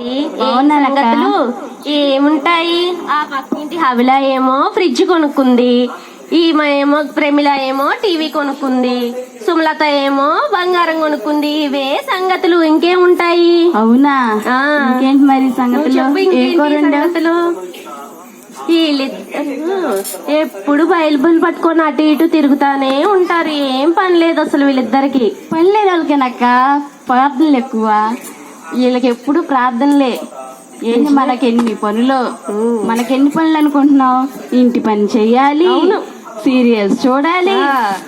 సంగతులు ఏముంటాయి? ఆ పక్కింటి హవిల ఏమో ఫ్రిడ్జ్ కొనుక్కుంది. ఈమె ఏమో ప్రమిళ ఏమో టీవీ కొనుక్కుంది. సుమలత ఏమో బంగారం కొనుక్కుంది. ఇవే సంగతులు. ఇంకేముంటాయి? అవునా. ఇంకేంటి మరి సంగతులు? ఎప్పుడు బయలుబులు పట్టుకొని అటు ఇటు తిరుగుతానే ఉంటారు. ఏం పని లేదు అసలు వీళ్ళిద్దరికి. పని లేని వాళ్ళకేనక్క ప్రార్థనలు ఎక్కువ. వీళ్ళకి ఎప్పుడు ప్రార్థనలే. ఏంటి మనకెన్ని పనులు? మనకెన్ని పనులు అనుకుంటున్నావు? ఇంటి పని చెయ్యాలి. అవును. సీరియల్స్ చూడాలి.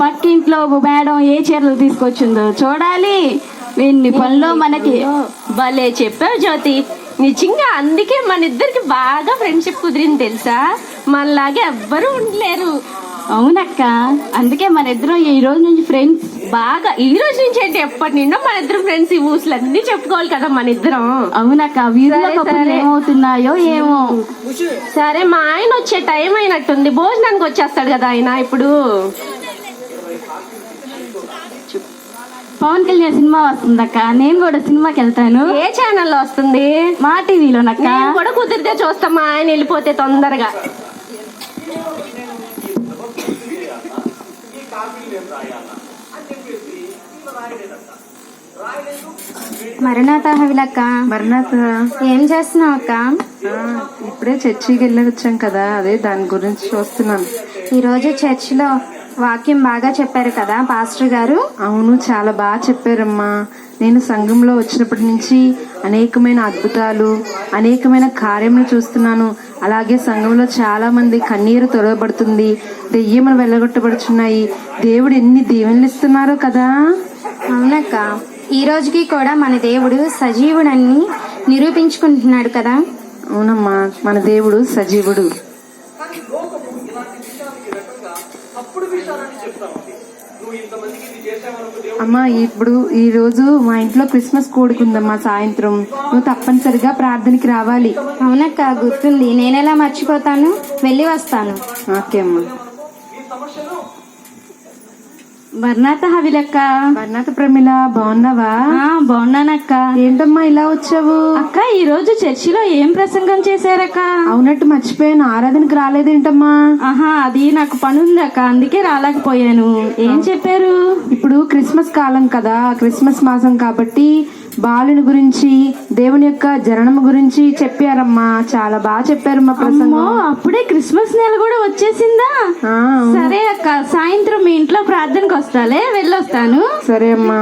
పక్కింట్లో మేడం ఏ చీరలు తీసుకొచ్చిందో చూడాలి. ఎన్ని పనులు మనకి? భలే చెప్పావు జ్యోతి. నిజంగా అందుకే మన ఇద్దరికి బాగా ఫ్రెండ్షిప్ కుదిరింది తెలుసా? మనలాగే ఎవ్వరూ ఉండలేరు. అవునక్క. అందుకే మన ఇద్దరం ఈ రోజు నుంచి ఫ్రెండ్స్. బాగా ఈ రోజు నుంచి ఏంటి ఎప్పటి నిండో మన ఇద్దరు ఫ్రెండ్స్ ఈ ఊసులు అన్ని చెప్పుకోవాలి కదా మన ఇద్దరం. అవునక్క కప్పులు సరే. ఏమవుతున్నాయో ఏమో. సరే మా ఆయన వచ్చే టైం అయినట్టుంది. భోజనానికి వచ్చేస్తాడు కదా ఆయన ఇప్పుడు. పవన్ కళ్యాణ్ సినిమా వస్తుందక్క. నేను కూడా సినిమాకి వెళ్తాను. ఏ ఛానల్లో వస్తుంది? మా టీవీలోనక్క. కూడా కుదిరితే చూస్తాం. మా ఆయన వెళ్ళిపోతే తొందరగా. మరణాత హవిలక్క మరణాత. ఏం చేస్తున్నావు అక్క? ఇప్పుడే చర్చికి వెళ్ళి వచ్చాం కదా అదే దాని గురించి చూస్తున్నాను ఈరోజు చర్చిలో వాక్యం బాగా చెప్పారు కదా పాస్టర్ గారు? అవును చాలా బాగా చెప్పారమ్మా. నేను సంఘంలో వచ్చినప్పటి నుంచి అనేకమైన అద్భుతాలు అనేకమైన కార్యములు చూస్తున్నాను. అలాగే సంఘంలో చాలా మంది కన్నీరు తొలగబడుతుంది దెయ్యములు వెళ్ళగొట్టబడుచున్నాయి దేవుడు ఎన్ని దీవెనలు ఇస్తున్నారో కదా? అవునక్క. ఈ రోజుకి కూడా మన దేవుడు సజీవుడని నిరూపించుకుంటున్నాడు కదా? అవునమ్మా మన దేవుడు సజీవుడు. అమ్మా ఇప్పుడు ఈ రోజు మా ఇంట్లో క్రిస్మస్ కోడుకుందమ్మా సాయంత్రం. నువ్వు తప్పనిసరిగా ప్రార్థనకి రావాలి. అవునక్క గుర్తుంది. నేనెలా మర్చిపోతాను? వెళ్ళి వస్తాను. ఓకే అమ్మా. బర్నాథ హవిలక్క. వర్ణాత ప్రమిళ బాగున్నావా? బాగున్నానక్క. ఏంటమ్మా ఇలా వచ్చావు? అక్క ఈ రోజు చర్చిలో ఏం ప్రసంగం చేశారక్క? అవునట్టు మర్చిపోయాను. ఆరాధనకి రాలేదేంటమ్మా? ఆహా అది నాకు పని ఉంది అక్క అందుకే రాలేకపోయాను. ఏం చెప్పారు? ఇప్పుడు క్రిస్మస్ కాలం కదా క్రిస్మస్ మాసం కాబట్టి బాలుని గురించి దేవుని యొక్క జననం గురించి చెప్పారమ్మా. చాలా బాగా చెప్పారమ్మా ప్రసంగం. అప్పుడే క్రిస్మస్ నెల కూడా వచ్చేసిందా. సరే అక్క సాయంత్రం మీ ఇంట్లో ప్రార్థనకు వస్తాలే వెళ్ళొస్తాను. సరే అమ్మా.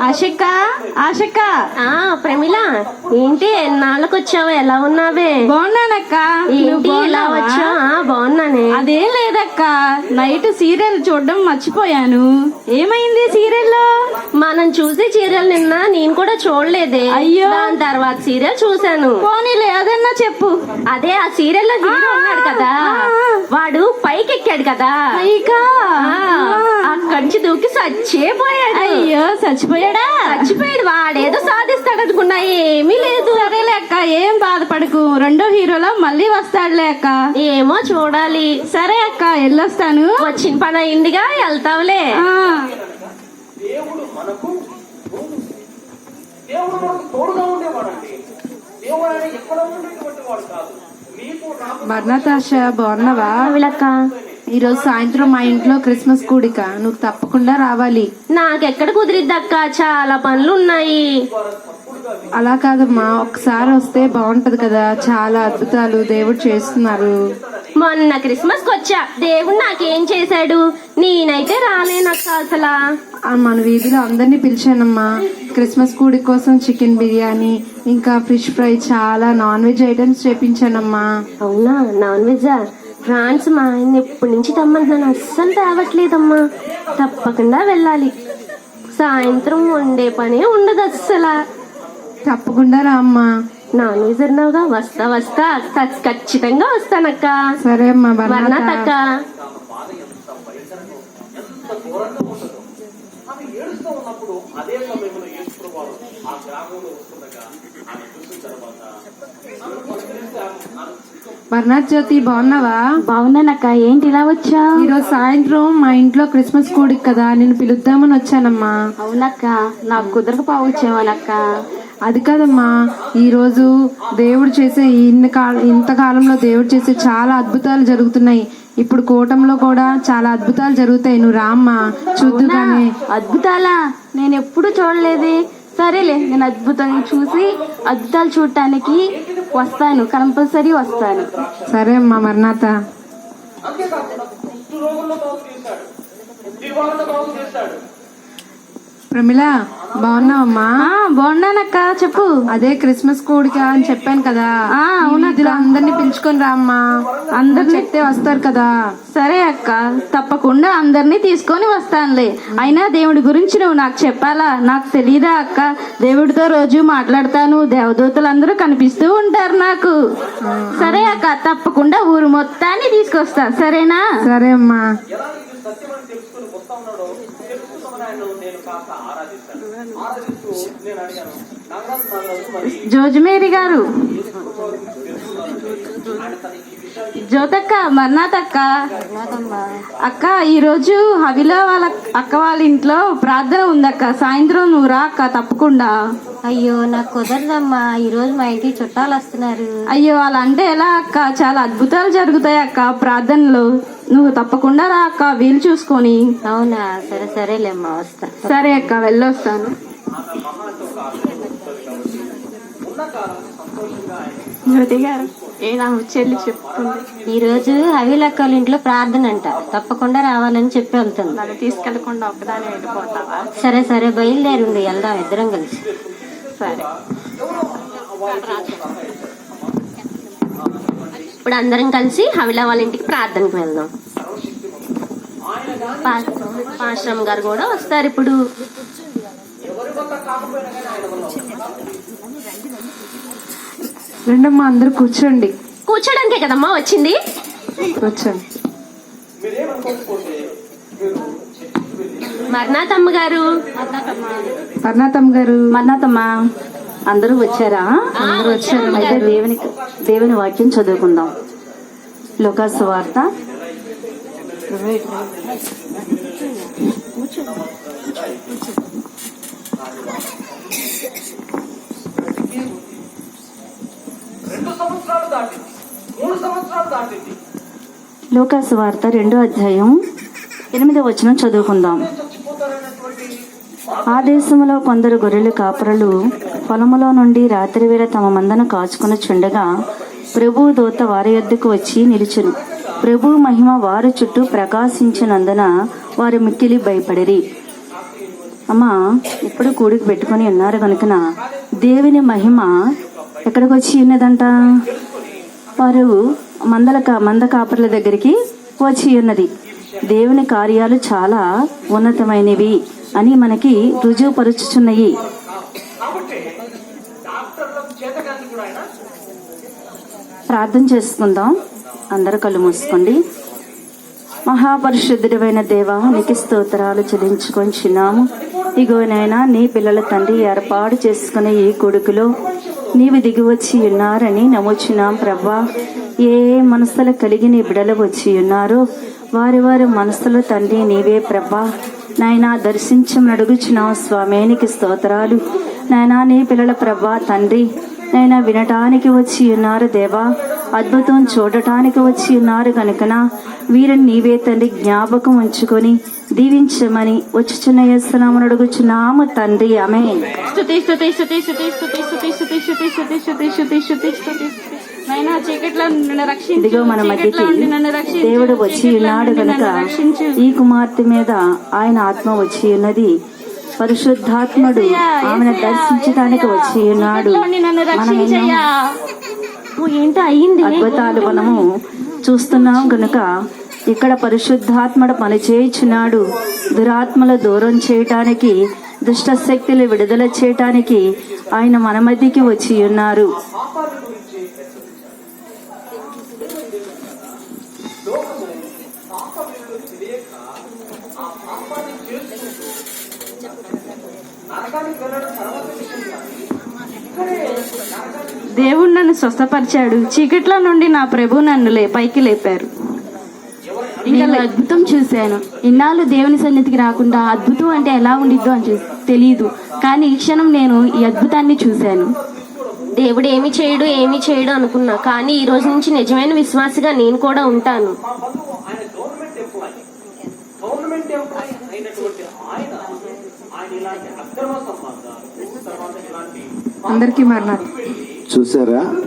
ఆశక్క ఆశక్క. ఆ ప్రమిళ ఏంటి ఎన్నాళ్ళకి వచ్చావు ఎలా ఉన్నావే? బాగున్నానక్క. ఏంటి ఇలా? వచ్చా బాగున్నానే. అదేం లేదక్క. నైట్ సీరియల్ చూడడం మర్చిపోయాను. ఏమైంది సీరియల్లో? మనం చూసే సీరియల్ నిన్న నేను కూడా చూడలేదే. అయ్యో. దాని తర్వాత సీరియల్ చూశాను. పోనీలే అదన్నా చెప్పు. అదే ఆ సీరియల్లో హీరో ఉన్నాడు కదా. వాడు పైకి ఎక్కాడు కదా. పైకా? అక్కడి దూకి చచ్చిపోయాడు అయ్యో చచ్చిపోయాడా చచ్చిపోయాడు వాడేదో సాధిస్తాడు అనుకున్నా ఏమీ లేదు. సరేలే అక్క ఏం బాధపడకు. రెండో హీరోలో మళ్ళీ వస్తాడులే అక్క. ఏమో చూడాలి. సరే అక్క వెళ్ళొస్తాను వచ్చిన పని అయిందిగా వెళ్తావులే. ఆ, వర్ణతాశ బాగున్నావా? విలక్క? ఈ రోజు సాయంత్రం మా ఇంట్లో క్రిస్మస్ కూడిక. నువ్వు తప్పకుండా రావాలి. నాకెక్కడ కుదిరిద్దక్క? చాలా పనులు ఉన్నాయి అలా కాదమ్మా. ఒకసారి వస్తే బాగుంటది కదా. చాలా అద్భుతాలు దేవుడు చేస్తున్నారు. మొన్న క్రిస్మస్ వచ్చా. దేవుడు నాకేం చేశాడు? నేనైతే రాలేనక్క అసలా. మన వీధిలో అందరినీ పిలిచానమ్మా. క్రిస్మస్ కూడి కోసం చికెన్ బిర్యానీ ఇంకా ఫిష్ ఫ్రై చాలా నాన్ వెజ్ ఐటమ్స్ చేపించానమ్మా. అవునా? నాన్ వెజ్ ఫ్రాన్స్ మా ఆయన ఎప్పటి నుంచి తెమ్మంటున్నాను? అస్సలు తేవట్లేదమ్మా. తప్పకుండా వెళ్ళాలి. సాయంత్రం వండే పనే ఉండదు అస్సలా. తప్పకుండా రా అమ్మా నా వెజ్ వస్తా వస్తా ఖచ్చితంగా వస్తానక్క. సరే అమ్మా జ్యోతి బాగున్నావా? బాగున్నానక్క. ఏంటి ఇలా వచ్చా ఈరోజు సాయంత్రం మా ఇంట్లో క్రిస్మస్ కోడి కదా నేను పిలుద్దామని వచ్చానమ్మా. అవునక్క. నాకు కుదరకపోవచ్చేవానక్క అది కాదమ్మా ఈ రోజు దేవుడు చేసే ఇన్ని కాల ఇంతకాలంలో దేవుడు చేసే చాలా అద్భుతాలు జరుగుతున్నాయి. ఇప్పుడు కూటంలో కూడా చాలా అద్భుతాలు జరుగుతాయి. నువ్వు రామ్మా చూద్దు కానీ. అద్భుతాలా? నేను ఎప్పుడు చూడలేదే. సరేలే నేను అద్భుతం చూసి అద్భుతాలు చూడటానికి వస్తాను. కంపల్సరీ వస్తాను. సరే అమ్మా మర్నాథ చేశాడు బుద్ధి వాళ్ళను బాగు చేశాడు ప్రమిళ బాగున్నావమ్మా బాగున్నానక్క చెప్పు. అదే క్రిస్మస్ కూడిక అని చెప్పాను కదా. వీధిలో అందరినీ పిలుచుకొని రామ్మా అందరు చెప్తే వస్తారు కదా. సరే అక్క తప్పకుండా అందరినీ తీసుకొని వస్తానులే. అయినా దేవుడి గురించి నువ్వు నాకు చెప్పాలా? నాకు తెలియదా అక్క? దేవుడితో రోజు మాట్లాడతాను. దేవదూతలు అందరూ కనిపిస్తూ ఉంటారు నాకు. సరే అక్క తప్పకుండా ఊరు మొత్తాన్ని తీసుకొస్తా. సరేనా? సరే అమ్మా. ఆయన నేను కాస్త ఆరాధిస్తాను. ఆరాధిస్తూ నేను అడిగాను నాగరాజు నాగరాజు మరి జోజుమేరి గారు. జ్యోతక్క మర్నాథక్క. అక్క ఈరోజు హవిలో వాళ్ళ అక్క వాళ్ళ ఇంట్లో ప్రార్థన ఉందక్క. సాయంత్రం నువ్వు రా అక్క తప్పకుండా. అయ్యో నాకు కుదరదమ్మా. ఈ రోజు మా ఇంటికి చుట్టాలు వస్తున్నారు. అయ్యో అలా అంటే ఎలా అక్క? చాలా అద్భుతాలు జరుగుతాయి అక్క ప్రార్థనలో. నువ్వు తప్పకుండా రా అక్క వీలు చూసుకొని. అవునా? సరే సరేలేమ్మా వస్తా. సరే అక్క వెళ్ళొస్తాను. జ్యోతి గారు ఏ నా చెల్లి చెప్పుకుంది? ఈ రోజు హవిలక్క వాళ్ళ ఇంట్లో ప్రార్థన అంట. తప్పకుండా రావాలని చెప్పి వెళ్తుంది. నన్ను తీసుకెళ్ళకుండా ఒక్కదాని వెళ్ళిపోతావా సరే సరే బయలుదేరుండి. వెళ్దాం ఇద్దరం కలిసి. సరే. ఇప్పుడు అందరం కలిసి హవిల వాళ్ళ ఇంటికి ప్రార్థనకు వెళ్దాం. పాశ్రమ్ గారు కూడా వస్తారు ఇప్పుడు. రండమ్మా అందరు కూర్చోండి. కూర్చోడానికే కదమ్మా వచ్చింది? కూర్చోండి మర్నాథమ్మ గారు పర్ణాతమ్మ గారు మన్నాతమ్మా అందరూ వచ్చారా? అందరూ వచ్చారు? అయితే దేవుని దేవుని వాక్యం చదువుకుందాం. లోకాసు వార్త. రెండు సంవత్సరాలు దాటింది. మూడు సంవత్సరాలు దాటింది. లోకాసు వార్త రెండో అధ్యాయం ఎనిమిదో వచనం చదువుకుందాం. ఆ దేశంలో కొందరు గొర్రెల కాపరులు పొలములో నుండి రాత్రివేళ తమ మందను కాచుకుని చుండగా ప్రభు దూత వారి యొద్దకు వచ్చి నిలుచును. ప్రభు మహిమ వారి చుట్టూ ప్రకాశించినందున వారు మిక్కిలి భయపడిరి. అమ్మా ఇప్పుడు కూడికి పెట్టుకొని ఉన్నారు కనుకన దేవుని మహిమ ఎక్కడికి వచ్చి ఉన్నదంట? వారు మందల కా- మంద కాపర్ల దగ్గరికి వచ్చి ఉన్నది. దేవుని కార్యాలు చాలా ఉన్నతమైనవి అని మనకి రుజువుపరుచుచున్నాయి. ప్రార్థన చేసుకుందాం. అందరూ కళ్ళు మూసుకోండి. మహాపరిశుద్ధుడమైన దేవ నీకు స్తోత్రాలు చెల్లించుకొంచున్నాము ఇగోనైనా నీ పిల్లల తండ్రి ఏర్పాటు చేసుకునే ఈ కొడుకులో నీవు దిగి వచ్చి ఉన్నారని నమ్ముచున్నాం ప్రభా. ఏ మనసులు కలిగి నీ బిడలు వచ్చి ఉన్నారో వారి వారి మనసులో తండ్రి నీవే ప్రభా. నాయనా దర్శించమని అడుగుచున్నావు స్వామేనికి స్తోత్రాలు. నాయనా నీ పిల్లల ప్రభా తండ్రి. నైనా వినటానికి వచ్చి ఉన్నారు దేవా. అద్భుతం చూడటానికి వచ్చి ఉన్నారు కనుకన. వీరిని నీవే తండ్రి జ్ఞాపకం ఉంచుకొని దీవించమని వచ్చి వచ్చుచున్న యేసునామను అడుగుచున్నాము తండ్రి ఆమె ఇదిగో మన మధ్యకి దేవుడు వచ్చి ఉన్నాడు కనుక ఈ కుమార్తె మీద ఆయన ఆత్మ వచ్చి ఉన్నది పరిశుద్ధాత్ముడు ఆమెను దర్శించడానికి వచ్చి ఉన్నాడు ఏంటో అయ్యింది అద్భుతాలు మనము చూస్తున్నాం కనుక ఇక్కడ పరిశుద్ధాత్మడు పనిచేయుచున్నాడు దురాత్మల దూరం చేయటానికి దుష్ట శక్తులు విడుదల చేయటానికి ఆయన మన మధ్యకి వచ్చి ఉన్నారు దేవుడు నన్ను స్వస్థపరిచాడు. చీకట్ల నుండి నా ప్రభు నన్ను లే పైకి లేపారు. నేను అద్భుతం చూశాను. ఇన్నాళ్ళు దేవుని సన్నిధికి రాకుండా అద్భుతం అంటే ఎలా ఉండిద్దో అని తెలియదు కానీ ఈ క్షణం నేను ఈ అద్భుతాన్ని చూశాను. దేవుడు ఏమి చేయడు ఏమి చేయడు అనుకున్నా. కానీ ఈ రోజు నుంచి నిజమైన విశ్వాసిగా నేను కూడా ఉంటాను. మా బంధువు ఆయన గవర్నమెంట్ ఎంప్లాయీ గవర్నమెంట్ ఎంప్లాయీ అయినటువంటి ఆయన ఆయన ఇలాంటి అక్రమ సంబంధాలు తర్వాత ఇలాంటి అందరికీ మరణాలు చూసారా?